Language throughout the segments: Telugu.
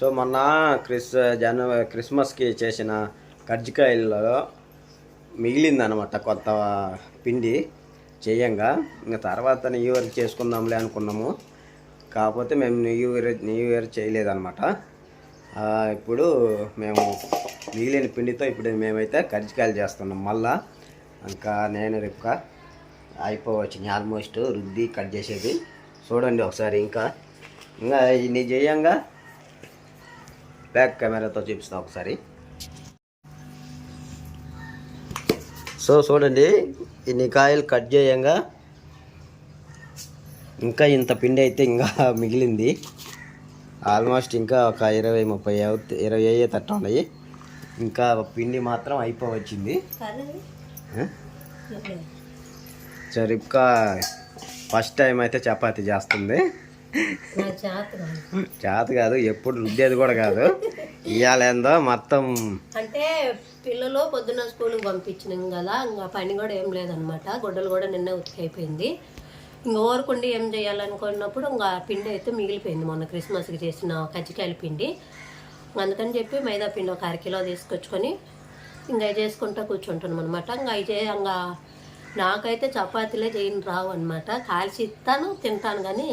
సో మొన్న క్రిస్ జనవరి క్రిస్మస్కి చేసిన కజ్జికాయలలో మిగిలిందనమాట కొంత పిండి చేయంగా. ఇంకా తర్వాత న్యూ ఇయర్ చేసుకుందాంలే అనుకున్నాము. కాకపోతే మేము న్యూ ఇయర్ న్యూ ఇయర్ చేయలేదన్నమాట. ఇప్పుడు మేము మిగిలిన పిండితో ఇప్పుడు మేమైతే కజ్జికాయలు చేస్తున్నాం. మళ్ళా ఇంకా నేను రేపుక అయిపోవచ్చింది ఆల్మోస్ట్ రుద్ది కట్ చేసేది. చూడండి ఒకసారి ఇంకా. ఇంకా ఇన్ని చేయంగా. బ్యాక్ కెమెరాతో చూపిస్తా ఒకసారి. సో చూడండి ఇన్ని కాయలు కట్ చేయంగా ఇంకా ఇంత పిండి అయితే ఇంకా మిగిలింది. ఆల్మోస్ట్ ఇంకా ఒక ఇరవై ముప్పై ఇరవై అయ్యే తట్టు ఉన్నాయి. ఇంకా పిండి మాత్రం అయిపోవచ్చింది. ఆ? సో రిప్కా ఫస్ట్ టైం అయితే చపాతీ చేస్తుంది. చేత కాదు. ఎప్పుడు రుద్దేది కూడా కాదు. ఇవాళ ఏందో మొత్తం అంటే పిల్లలు పొద్దున్న స్కూల్కి పంపించినాం కదా ఇంకా పని కూడా ఏం లేదనమాట. గుడ్డలు కూడా నిన్న ఉతికైపోయింది. ఇంకా ఓరకుండి ఏం చేయాలనుకున్నప్పుడు ఇంకా పిండి అయితే మిగిలిపోయింది. మొన్న క్రిస్మస్కి చేసిన కజ్జికాయల పిండి. అందుకని చెప్పి మైదా పిండి ఒక అరకిలో తీసుకొచ్చుకొని ఇంకా చేసుకుంటూ కూర్చుంటున్నాం అనమాట ఇంకా అవి చే ఇంకా నాకైతే చపాతీలే చేయని రావు అనమాట కాల్చి ఇస్తాను తింటాను కానీ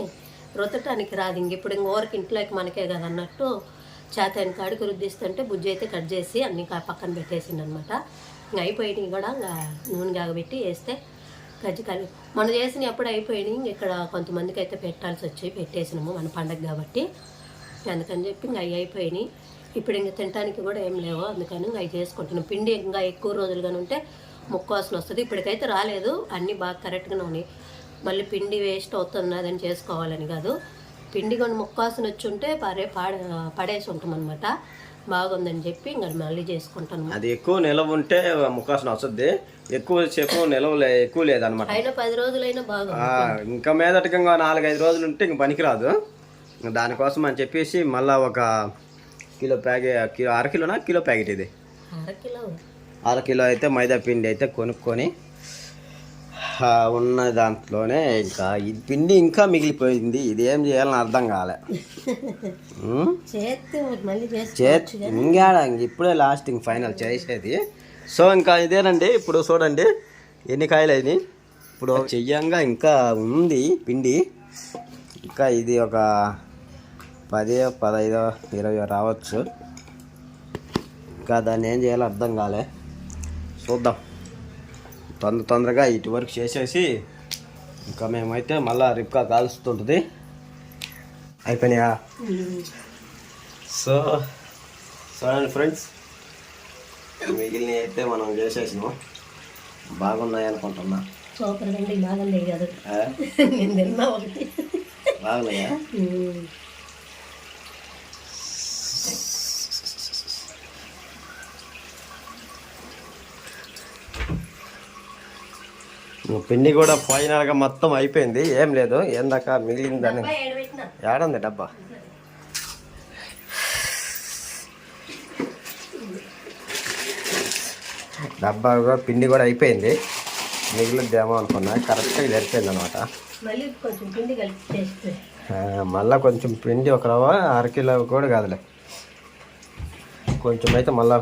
రుద్దటానికి రాదు. ఇంక ఇప్పుడు ఇంక ఊరికి ఇంట్లోకి మనకే కదా అన్నట్టు చేతని కాడికి రుద్దిస్తుంటే బుజ్జి అయితే కట్ చేసి అన్ని పక్కన పెట్టేసింది అనమాట ఇంకా అయిపోయినాయి కూడా ఇంకా నూనె కాగబెట్టి వేస్తే కజ్జికాయలు మనం చేసిన ఎప్పుడు అయిపోయినాయి. ఇంక ఇక్కడ కొంతమందికి అయితే పెట్టాల్సి వచ్చి పెట్టేసినాము మన పండగ కాబట్టి. అందుకని చెప్పి ఇంకా అవి అయిపోయినాయి. ఇప్పుడు ఇంక తినడానికి కూడా ఏం లేవు. అందుకని ఇంకా అవి చేసుకుంటున్నాం. పిండి ఇంకా ఎక్కువ రోజులుగానే ఉంటే ముక్కోసన వస్తుంది. ఇప్పటికైతే రాలేదు. అన్నీ బాగా కరెక్ట్గానే ఉన్నాయి. మళ్ళీ పిండి వేస్ట్ అవుతున్నదని చేసుకోవాలని కాదు. పిండి కొన్ని ముక్కాసిన వచ్చి ఉంటే పరే పాడ పడేసి ఉంటాం అనమాట బాగుందని చెప్పి ఇంకా మళ్ళీ చేసుకుంటాను. అది ఎక్కువ నిలవ ఉంటే ముఖాసన వస్తుంది. ఎక్కువ సేపు నిలవ ఎక్కువ లేదనమాట అయినా పది రోజులైనా బాగుంది. ఆ, ఇంకా మీదటికి ఇంకా నాలుగైదు రోజులు ఉంటే ఇంక పనికిరాదు. దానికోసం అని చెప్పేసి మళ్ళా ఒక కిలో ప్యాకెట్ కిలో అర కిలోనా కిలో ప్యాకెట్ ఇది. అరకిలో. అర కిలో అయితే మైదా పిండి అయితే కొనుక్కొని ఉన్న దాంట్లోనే ఇంకా ఈ పిండి ఇంకా మిగిలిపోయింది. ఇది ఏం చేయాలని అర్థం కాలే. చేత్ చేసుకోవచ్చు ఇంగాడ ఇంక ఇప్పుడే లాస్ట్ ఇంక ఫైనల్ చేసేది. సో ఇంకా ఇదేనండి. ఇప్పుడు చూడండి ఎన్ని కాయలు అయినాయి ఇప్పుడు చెయ్యంగా ఇంకా ఉంది పిండి. ఇంకా ఇది ఒక పది పదహైదో ఇరవై రావచ్చు. ఇంకా దాన్ని ఏం చేయాలో అర్థం కాలే. చూద్దాం. తొందర తొందరగా ఇటు వరకు చేసేసి ఇంకా మేమైతే మళ్ళా రిప్కా కాలుస్తుంటుంది. అయిపోయినాయా? సో చూడండి ఫ్రెండ్స్ మిగిలిన అయితే మనం చేసేసినాం. బాగున్నాయి అనుకుంటున్నా. సూపర్ అండి బాగుంది కాదు బాగున్నాయా? పిండి కూడా ఫైనల్గా మొత్తం అయిపోయింది. ఏం లేదు. ఏందాక మిగిలిందని? ఏడుంది డబ్బా? డబ్బా కూడా పిండి కూడా అయిపోయింది. మిగిలిద్దేమో అనుకున్నా. కరెక్ట్గా సరిపోయింది అనమాట మళ్ళీ కొంచెం పిండి కలిపి చేస్తే మళ్ళీ కొంచెం పిండి ఒక రవ్వ అరకిలో కూడా కాదులే. కొంచెం అయితే మళ్ళా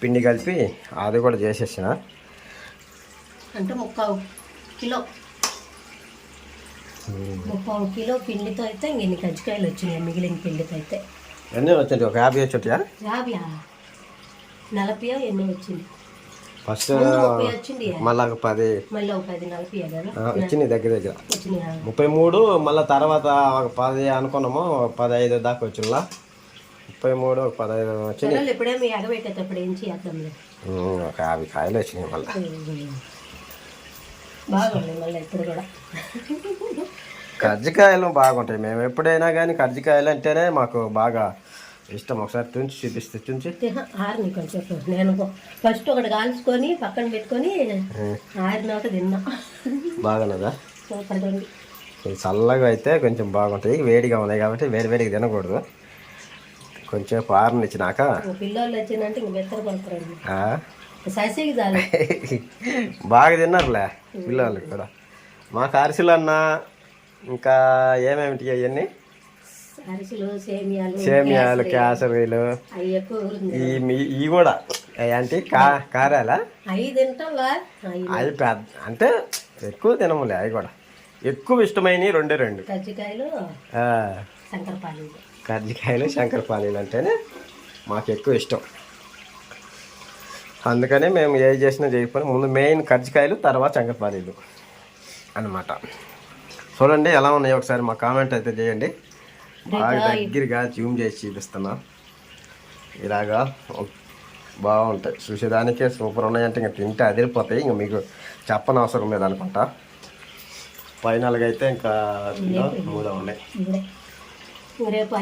పిండి కలిపి అది కూడా చేసేసిన. అంటే ముక్కావు కిలో. ముప్పావు కిలో పిండితో అయితే ఇంక కజ్జికాయలు వచ్చినాయి మిగిలిన పిండితో అయితే. ఎన్ని వచ్చింది? ఒక యాభై వచ్చి యాభై నలభై ఎన్ని వచ్చింది? ఫస్ట్ వచ్చింది మళ్ళా ఒక పది. వచ్చింది దగ్గర దగ్గర. ముప్పై మూడు మళ్ళీ తర్వాత ఒక పది అనుకున్నాము పదహైదు దాకా వచ్చిందా? ముప్పై మూడు ఒక పదహైదు ఉమ్, ఒక యాభై కాయలు వచ్చినాయి మళ్ళీ. బాగుంది మళ్ళీ ఇప్పుడు కూడా. కజ్జికాయలు బాగుంటాయి. మేము ఎప్పుడైనా కానీ కజ్జికాయలు అంటేనే మాకు బాగా ఇష్టం. ఒకసారి తుంచి చూపిస్తే తుంచి. ఆరిని కొంచెం నేను ఫస్ట్ ఒకటి కాల్చుకొని పక్కన పెట్టుకొని ఆరినాక తిన్నా. బాగున్నదా? ఉంది. చల్లగా అయితే కొంచెం బాగుంటాయి. వేడిగా ఉన్నాయి కాబట్టి వేడి వేడిగా తినకూడదు. కొంచెం పారనిచ్చినాక పిల్లలు వచ్చిందంటే ఇంక బెత్తర పడతారండి బాగా తిన్నారులే పిల్లలు కూడా మా అరిసెలు అన్న ఇంకా ఏమేమిటి అవన్నీ సేమియాలు కేసరీలు ఇవి కూడా. ఏంటి కా కారాలా? అవి పెద్ద అంటే ఎక్కువ తినములే అవి కూడా. ఎక్కువ ఇష్టమైనవి రెండే రెండు. కజ్జికాయలు శంకరపాలీలు అంటేనే మాకు ఎక్కువ ఇష్టం. అందుకనే మేము ఏ చేసినా చేయకపోయినా ముందు మెయిన్ కర్జికాయలు తర్వాత శంకరపాలీలు అన్నమాట. చూడండి ఎలా ఉన్నాయో ఒకసారి మా కామెంట్ అయితే చేయండి. బాగా దగ్గరగా జూమ్ చేసి చూపిస్తున్నా. ఇలాగా బాగుంటాయి. చూసేదానికే సూపర్ ఉన్నాయంటే ఇంకా తింటే అదిరిపోతాయి. ఇంకా మీకు చెప్పని అవసరం లేదు అనుకుంటా. ఫైనల్గా అయితే ఇంకా మూడో ఉన్నాయి. రేపు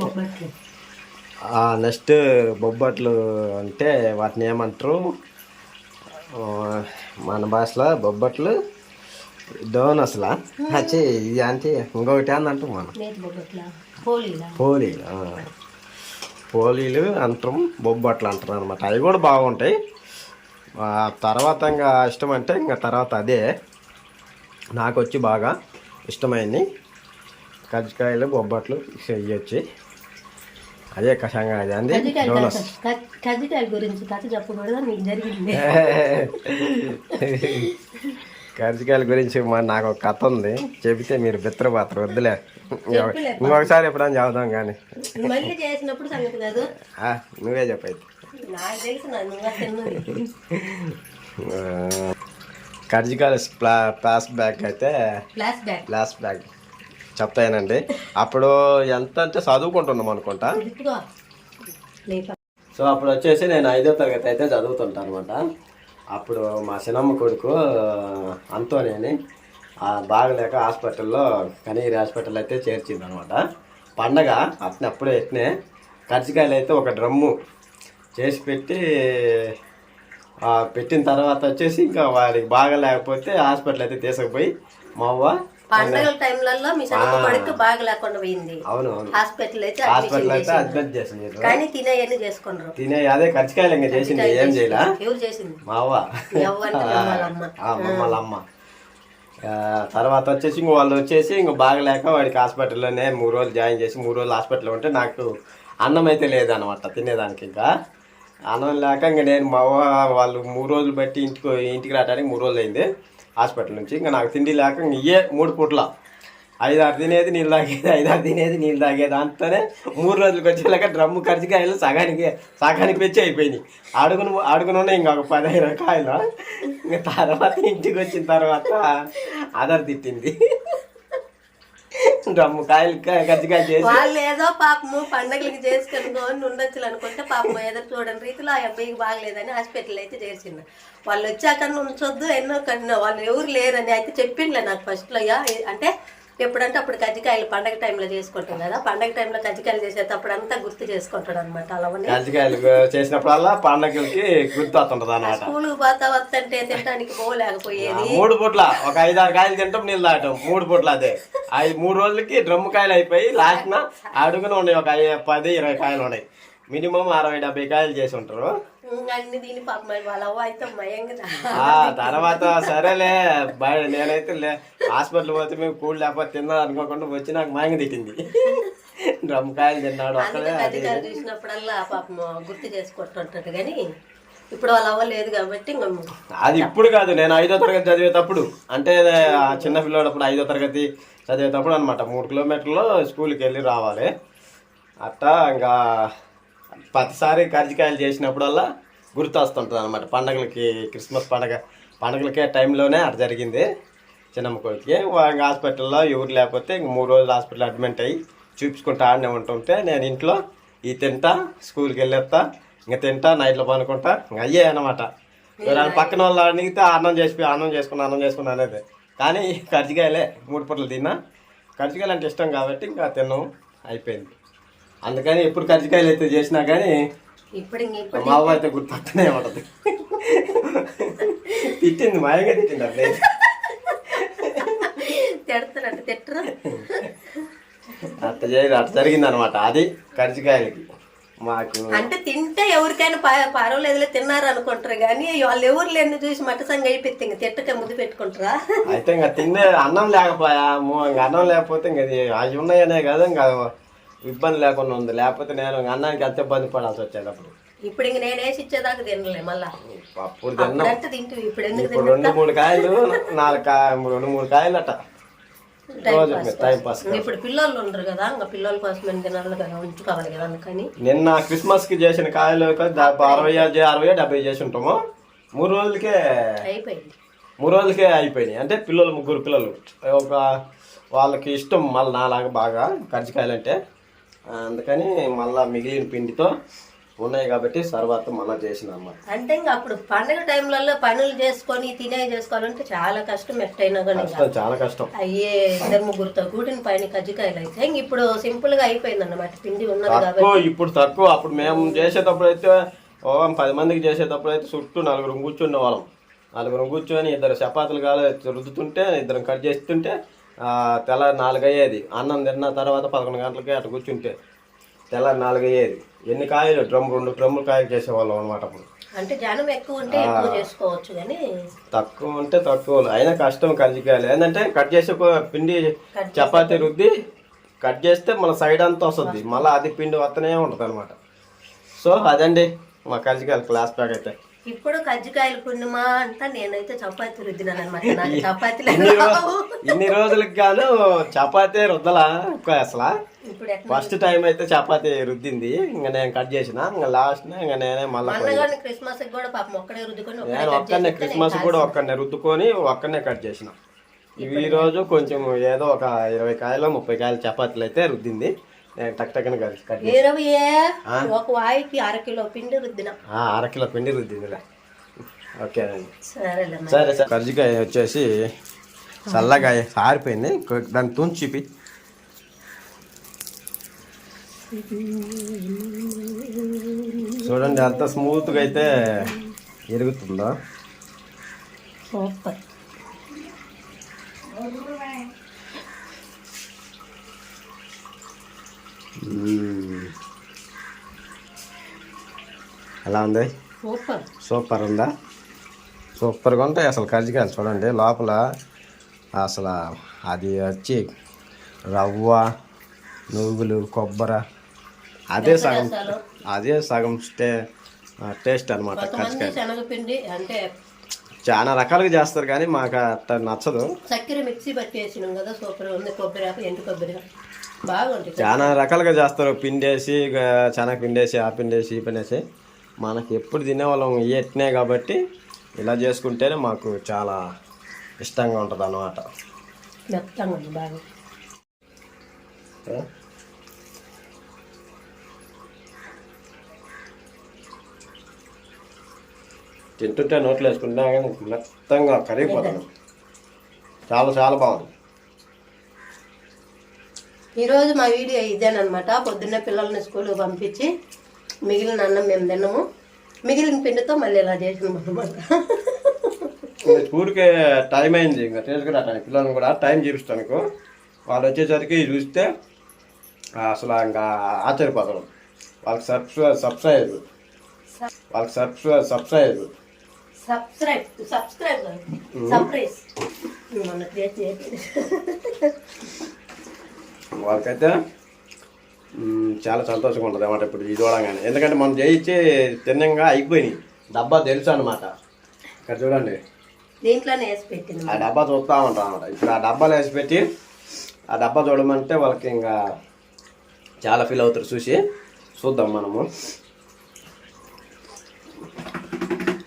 బొబ్బట్లు. నెక్స్ట్ బొబ్బట్లు అంటే వాటిని ఏమంటారు? మన భాషలో బొబ్బట్లు డోనస్లా వచ్చి ఇది అంటే ఇంకొకటి మనం? నేతి బొబ్బట్ల. హోలీలా పోలీలు. పోలీలు అంటాం బొబ్బట్లు అంటారు అనమాట అవి కూడా బాగుంటాయి. తర్వాత ఇంకా ఇష్టం అంటే ఇంకా తర్వాత అదే. నాకు వచ్చి బాగా ఇష్టమైంది కజ్జికాయలు బొబ్బట్లు ఇవి వచ్చి అదే కషంగా అది అంది కజ్జికాయలు డోనస్ కజ్జికాయల గురించి కథ చెప్పకూడదా నీకు జరిగింది. కజ్జికాయల గురించి మా నాకు ఒక కథ ఉంది. చెబితే మీరు బిత్రపోతారు వద్దులే. ఇంకొకసారి ఎప్పుడైనా చదువుదాం కానీ. మళ్ళీ చేసినప్పుడు సంగతి కాదు. నువ్వే చెప్పైతే ప్లా ప్లాస్ బ్యాగ్ అయితే ఫ్లాష్ బ్యాక్ ప్లాస్ బ్యాగ్ చెప్తానండి అప్పుడు ఎంత అంటే చదువుకుంటున్నాం అనుకుంటా. సో అప్పుడు వచ్చేసి నేను ఐదో తరగతి అయితే చదువుతుంటాను అనమాట అప్పుడు మా చిన్నమ్మ కొడుకు అంతోనేని ఆ బాగలేక హాస్పిటల్లో కనీరి హాస్పిటల్ అయితే చేర్చింది అనమాట పండగ అతను అప్పుడే ఎట్నే కజ్జికాయలు అయితే ఒక డ్రమ్ము చేసి పెట్టి పెట్టిన తర్వాత వచ్చేసి ఇంకా వారికి బాగా లేకపోతే హాస్పిటల్ అయితే తీసుకుపోయి మా అవ్వ పండగల టైంలలో మీ కొడుకు బాగా లేకుండా పోయింది. అవును అవును. హాస్పిటల్ అయితే హాస్పిటల్ అయితే. అడ్మిట్ చేసింది కానీ తినేయన్ని చేసుకున్నారు. తినే అదే కర్జికాయలు ఇంకా చేసింది ఏం చేయలా? ఎవరు చేసింది మా అవ్వ. అమ్మ తర్వాత వచ్చేసి ఇంక వాళ్ళు వచ్చేసి ఇంక బాగలేక వాడికి హాస్పిటల్లోనే మూడు రోజులు జాయిన్ చేసి మూడు రోజులు హాస్పిటల్లో ఉంటే నాకు అన్నం అయితే లేదనమాట తినేదానికి ఇంకా. అన్నం లేక ఇంక నేను మా వాళ్ళు మూడు రోజులు బట్టి ఇంటికి ఇంటికి రావడానికి మూడు రోజులు అయింది. హాస్పిటల్ నుంచి. ఇంకా నాకు తిండి లేక ఇంక ఇయ్యే మూడు పూట్ల. ఐదారు తినేది నీళ్ళు తాగేది ఐదారు తినేది నీళ్ళు తాగేది అంతనే మూడు రోజులకి వచ్చేలాగా డ్రమ్ము కరిచికాయలు సగానికి సగానికి పెంచి అయిపోయినాయి. అడుగును అడుగునున్న ఇంకా ఒక పదహైదు కాయలు. ఇంకా తర్వాత ఇంటికి వచ్చిన తర్వాత ఆధార్ తిట్టింది. డ్రమ్ము కాయలు కరిచికాయ చేసి. వాళ్ళు ఏదో పాపము పండగలకి చేసుకొని ఉండొచ్చు అనుకుంటే పాపం ఏదో చూడని రీతిలో ఆ అబ్బాయికి బాగలేదని హాస్పిటల్ అయితే చేసిండు. వాళ్ళు వచ్చాక ఉంచొద్దు ఎన్నో కన్నా వాళ్ళు ఎవరు లేరని అయితే చెప్పిండ్లే నాకు ఫస్ట్లో అంటే ఎప్పుడంటే అప్పుడు కజ్జికాయలు పండగ టైంలో చేసుకుంటాం కదా. పండగ టైంలో కజ్జికాయలు చేసేటప్పుడు అంతా గుర్తు చేసుకుంటాడు అనమాట అలా అని కరిచికాయలు చేసినప్పుడల్లా పండగలకి గుర్తు వస్తుంటది అనమాట పోతా వస్తుంటే తినడానికి పోలేకపోయేది. మూడు పూట్ల ఒక ఐదారు కాయలు తింటాం నీళ్ళు తాగటం మూడు పూట్ల అదే. ఐదు మూడు రోజులకి డ్రమ్ము కాయలు అయిపోయి లాస్ట్న అడుగున ఉన్నాయి ఒక పది ఇరవై కాయలు ఉన్నాయి. మినిమం అరవై డెబ్బై కాయలు చేసి ఉంటారు. తర్వాత సరేలే బయ నేనైతే లే హాస్పిటల్ పోతే మేము కూల్ లేకపోతే తిన్నా అనుకోకుండా వచ్చి నాకు మాయంగా తిట్టింది. డ్రమ్ కాయలు తిన్నాడు అక్కడే చూసినప్పుడల్లా పాపం గుర్తు చేసుకుంటుంటాడు కానీ ఇప్పుడు వాళ్ళ కాబట్టి అది ఇప్పుడు కాదు నేను ఐదో తరగతి చదివేటప్పుడు అంటే ఆ చిన్న పిల్లడప్పుడు ఐదో తరగతి చదివేటప్పుడు అనమాట మూడు కిలోమీటర్లు స్కూల్కి వెళ్ళి రావాలి. అట్టా ఇంకా ప్రతిసారి కర్జికాయలు చేసినప్పుడల్లా గుర్తు వస్తుంటుంది అనమాట పండగలకి క్రిస్మస్ పండగ పండగలకే టైంలోనే అటు జరిగింది చిన్నమ్మ కొడుకుకి హాస్పిటల్లో ఎవరు లేకపోతే ఇంక మూడు రోజులు హాస్పిటల్ అడ్మిట్ అయ్యి చూపించుకుంటా ఆడనే ఉంటుంటే నేను ఇంట్లో ఈ తింటా స్కూల్కి వెళ్ళేస్తా ఇంకా తింటా నైట్లో పనుకుంటా ఇంకా అయ్యే అనమాట ఎవరైనా పక్కన వాళ్ళు అడిగితే అన్నం చేసి అన్నం చేసుకున్నా అన్నం చేసుకున్నా అనేది. కానీ కర్జికాయలే మూడు పూటలు తిన్నా. కర్జికాయలు అంటే ఇష్టం కాబట్టి ఇంకా తిన్నాం అయిపోయింది. అందుకని ఎప్పుడు కర్జికాయలు అయితే చేసినా కానీ ఇప్పుడు మా అయితే గుర్తొస్తూనే ఉంటది. తిట్టింది మాయంగా తిట్టింది అట్లే. తిడతారంటే తిట్టరు. అట్ట చేయదు అట్ట జరిగింది అనమాట అది కర్జికాయలకి మాకు అంటే తింటే ఎవరికైనా ప- పర్వాలేదులే తిన్నారు అనుకుంటారు కానీ వాళ్ళు ఎవరు లేని చూసి మట్టసంగా అయిపోతే ఇంక తిట్టక ముద్దు పెట్టుకుంటారా? అయితే ఇంకా తినే అన్నం లేకపోయా అన్నం లేకపోతే ఇంకా అవి ఉన్నాయనే కదా ఇంకా ఇబ్బంది లేకుండా ఉంది. లేకపోతే నేను అన్నానికి ఎంత ఇబ్బంది పడాల్సి వచ్చేది అప్పుడు ఇప్పుడు ఇంక నేను వేసి ఇచ్చేదాకా తినలే మళ్ళా. అప్పుడు తిన్నాం. ఇప్పుడు ఎందుకు ఇప్పుడు రెండు మూడు కాయలు నాలుగు కాయ రెండు మూడు కాయలు అట్ట రోజు టైం పాస్ ఇప్పుడు పిల్లలు ఉండరు కదా ఇంకా పిల్లల కోసం తినాలి కదా ఉంచుకోవాలి కదా అందుకని. నిన్న క్రిస్మస్కి చేసిన కాయలు ఒక దా- అరవై అరవై డెబ్బై చేసి ఉంటాము మూడు రోజులకే అయిపోయింది. మూడు రోజులకే అయిపోయినాయి. అంటే పిల్లలు ముగ్గురు పిల్లలు. ఒక వాళ్ళకి ఇష్టం మళ్ళీ నాలాగా బాగా కర్జికాయలు అంటే అందుకని మళ్ళా మిగిలిన పిండితో ఉన్నాయి కాబట్టి తర్వాత మళ్ళా చేసిన అన్నమాట అంటే ఇంకా అప్పుడు పండగ టైంలలో పనులు చేసుకొని తినే చేసుకోవాలంటే చాలా కష్టం ఎట్టయినా కానీ చాలా కష్టం. అయ్యే ఇద్దరు ముగ్గురుతో కూడిన పైన కజ్జికాయలు అయితే ఇంక ఇప్పుడు సింపుల్గా అయిపోయింది అన్నమాట పిండి ఉన్నది కాబట్టి. ఇప్పుడు తక్కువ. అప్పుడు మేము చేసేటప్పుడు అయితే ఓ పది మందికి చేసేటప్పుడు అయితే చుట్టూ నలుగురు కూర్చుండే వాళ్ళం. నలుగురు కూర్చొని ఇద్దరు చపాతీలు కాలు రుద్దుతుంటే ఇద్దరం కట్ చేస్తుంటే ఆ, తెల్లారి నాలుగు అయ్యేది అన్నం తిన్న తర్వాత పదకొండు గంటలకి అటు కూర్చుంటే తెల్లారి నాలుగు అయ్యేది ఎన్ని కాయలు? డ్రమ్ రెండు డ్రమ్ములు కాయలు చేసేవాళ్ళం అనమాట అప్పుడు. అంటే జనం ఎక్కువ ఉంటే ఎక్కువ చేసుకోవచ్చు కానీ తక్కువ ఉంటే తక్కువ అయినా కష్టం కజ్జికాయలు. ఏంటంటే కట్ చేసే పిండి చపాతీ రుద్ది కట్ చేస్తే మన సైడ్ అంతా వస్తుంది. మళ్ళీ అది పిండి వస్తూనే ఉంటుంది అనమాట సో అదండి మా కజ్జికాయలు క్లాస్ ప్యాక్ అయితే. ఇప్పుడు కజ్జికాయలు పుణ్యమా అంతా నేనైతే చపాతీ రుద్దినాను అనమాట నాకు చపాతీలు ఇన్ని రో- రావు. ఇన్ని రోజులకి గాను చపాతీ రుద్దలా అసలు? ఇప్పుడు ఎట్లా ఫస్ట్ టైం అయితే చపాతీ రుద్దింది. ఇంకా నేను కట్ చేసిన. ఇంకా లాస్ట్ ఇంకా నేనే మళ్ళీ క్రిస్మస్ కూడా పాపం ఒక్కడే రుద్దుకొని ఒక్కడే నేను ఒక్కనే క్రిస్మస్ కూడా ఒక్కనే రుద్దుకొని ఒక్కనే కట్ చేసిన. ఇవి ఈ రోజు కొంచెం ఏదో ఒక ఇరవై కాయలు ముప్పై కాయలు చపాతీలు అయితే రుద్దింది. ఒక వాయికి అర కిలో పిండి రుద్దిన. రుద్దిందిలే. ఓకేనండి. సరే సరే. కర్జికాయ వచ్చేసి చల్లగా ఆరిపోయింది కొ- దాన్ని తుంచిపి చూడండి ఎంత స్మూత్గా అయితే ఎరుగుతుందో? సూపర్. ఎలా ఉంది? సూపర్. సూపర్ ఉందా? సూపర్గా ఉంటాయి అసలు కజ్జికాయలు చూడండి. లోపల అసలు అది వచ్చి రవ్వ నువ్వులు కొబ్బరి అదే సగం అదే సగం స్టే టేస్ట్ అనమాట శనగపిండి అంటే చాలా రకాలుగా చేస్తారు కానీ మాకు అట్ట నచ్చదు. చక్కెర మిక్సీ పట్టి వేసినాం కదా సూపర్ ఉంది. కొబ్బరి ఎండు కొబ్బరి చాలా రకాలుగా చేస్తారు. పిండేసి శనగ పిండేసి ఆ పిండేసి ఈ పిండేసి. మనకి ఎప్పుడు తినేవాళ్ళం ఎట్నే కాబట్టి ఇలా చేసుకుంటేనే మాకు చాలా ఇష్టంగా ఉంటుంది అన్నమాట. తింటుంటే నోట్లో వేసుకుంటే కానీ మెత్తంగా కరిగిపోతుంది. చాలా చాలా బాగుంది. ఈరోజు మా వీడియో ఇదేనమాట పొద్దున్న పిల్లల్ని స్కూల్కి పంపించి మిగిలిన అన్నం మేము తిన్నాము మిగిలిన పిండితో మళ్ళీ ఇలా చేసినాం అనమాట స్కూల్కి టైం అయింది. ఇంకా తీసుకురావటానికి పిల్లల్ని కూడా టైం చూపిస్తాను వాళ్ళు వచ్చేసరికి చూస్తే అసలు ఇంకా ఆశ్చర్యపోతారు. వాళ్ళకి సబ్స్క్రైబ్ సబ్స్క్రైబ్. వాళ్ళకి subscribe. Subscribe subscribe. Subscribe. Surprise వాళ్ళకైతే చాలా సంతోషంగా ఉంటుంది అన్నమాట ఇప్పుడు ఇది చూడగానే. ఎందుకంటే మనం చేయించి తిన్నంగా అయిపోయినాయి. డబ్బా తెలుసు అనమాట ఇక్కడ చూడండి. దీంట్లోనే వేసి పెట్టింది ఆ డబ్బా చూస్తూ ఉంటాం అనమాట ఇప్పుడు ఆ డబ్బాలు వేసి పెట్టి ఆ డబ్బా చూడమంటే వాళ్ళకి ఇంకా చాలా ఫీల్ అవుతారు చూసి. చూద్దాం మనము.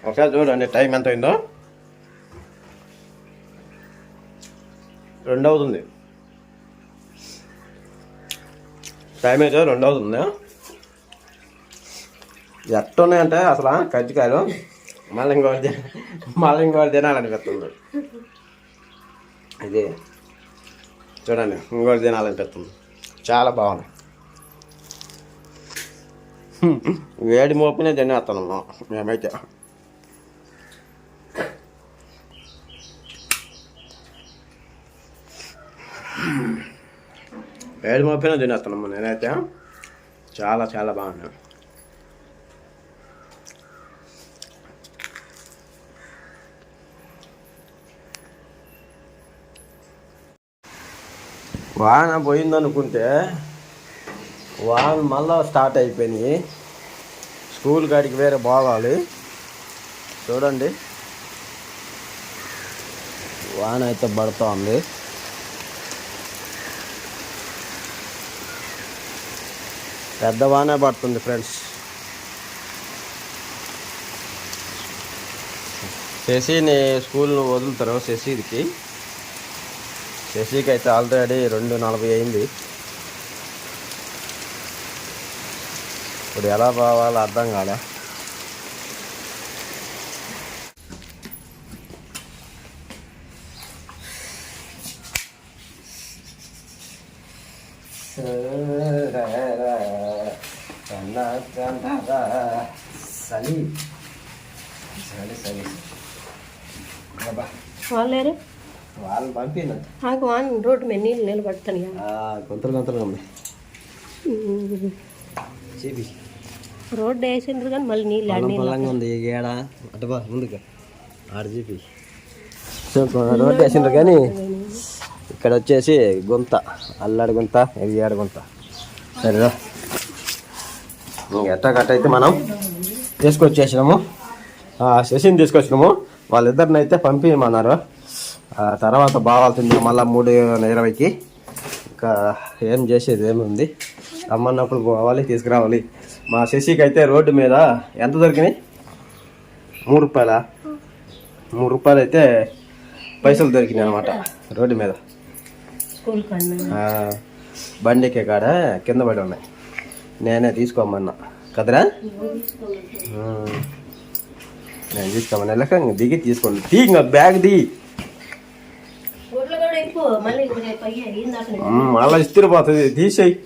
ఒకసారి చూడండి టైం ఎంత అయిందో. రెండు అవుతుంది. టైం అయితే రెండు అవుతుంది ఎట్టున్నాయంటే అసలు కజ్జికాయలు. మళ్ళీ ఇంకోటి తి- మళ్ళీ ఇంకోటి తినాలనిపిస్తుంది ఇది చూడండి ఇంకోటి తినాలనిపిస్తుంది చాలా బాగుంది వేడి మోపునే తినేస్తాను మేమైతే. ఏడు మోపునే తినేస్తున్నాము నేనైతే చాలా చాలా బాగుంది వాన పోయిందనుకుంటే వాన మళ్ళా స్టార్ట్ అయిపోయినాయి స్కూల్ కాడికి వేరే పోవాలి. చూడండి. వాన అయితే పడుతోంది. పెద్ద వానే పడుతుంది ఫ్రెండ్స్. శశిని స్కూల్ను వదులుతారు శశికి. శశికి అయితే ఆల్రెడీ రెండు నలభై అయింది. ఇప్పుడు ఎలా పోవాలో అర్థం కాలే. చలి చలి చలి అబ్బా, వాళ్ళేరు? వాళ్ళని పంపిన ఆకు వాన్ రోడ్డు మీద నీళ్ళు నిలబడతాను కొంతలు కొంతలు ఉన్నాయి చూపి. రోడ్డు వేసిండ్రు కానీ మళ్ళీ నీళ్ళు నీళ్ళు పొలంగా ఉంది ఏడ అటు బా ముందుగా ఆడ చూపి. సో రోడ్డు వేసిండ్రు కానీ ఇక్కడ వచ్చేసి గుంత అల్లాడి గుంత ఏడు గుంత. సరేనా ఇంక ఎట్టా కట్ట అయితే మనం తీసుకొచ్చేసినాము. శశిని తీసుకొచ్చినాము. వాళ్ళిద్దరిని అయితే పంపించమన్నారు ఆ తర్వాత బావాల్సింది మళ్ళీ మూడు ఇరవైకి. ఇంకా ఏం చేసేది ఏముంది? రమ్మన్నప్పుడు పోవాలి తీసుకురావాలి. మా శశికి అయితే రోడ్డు మీద ఎంత దొరికినాయి? మూడు రూపాయల? మూడు రూపాయలు అయితే పైసలు దొరికినాయి అనమాట రోడ్డు మీద. బండికే కాడ కింద పడి ఉన్నాయి. నేనే తీసుకోమన్నా. కదరా. నేను తీసుకోమన్నా. లెక్క దిగి తీసుకోండి. తీ ఇంకా బ్యాగ్ ది మళ్ళీ ఇస్తిరిపోతుంది తీసేయి.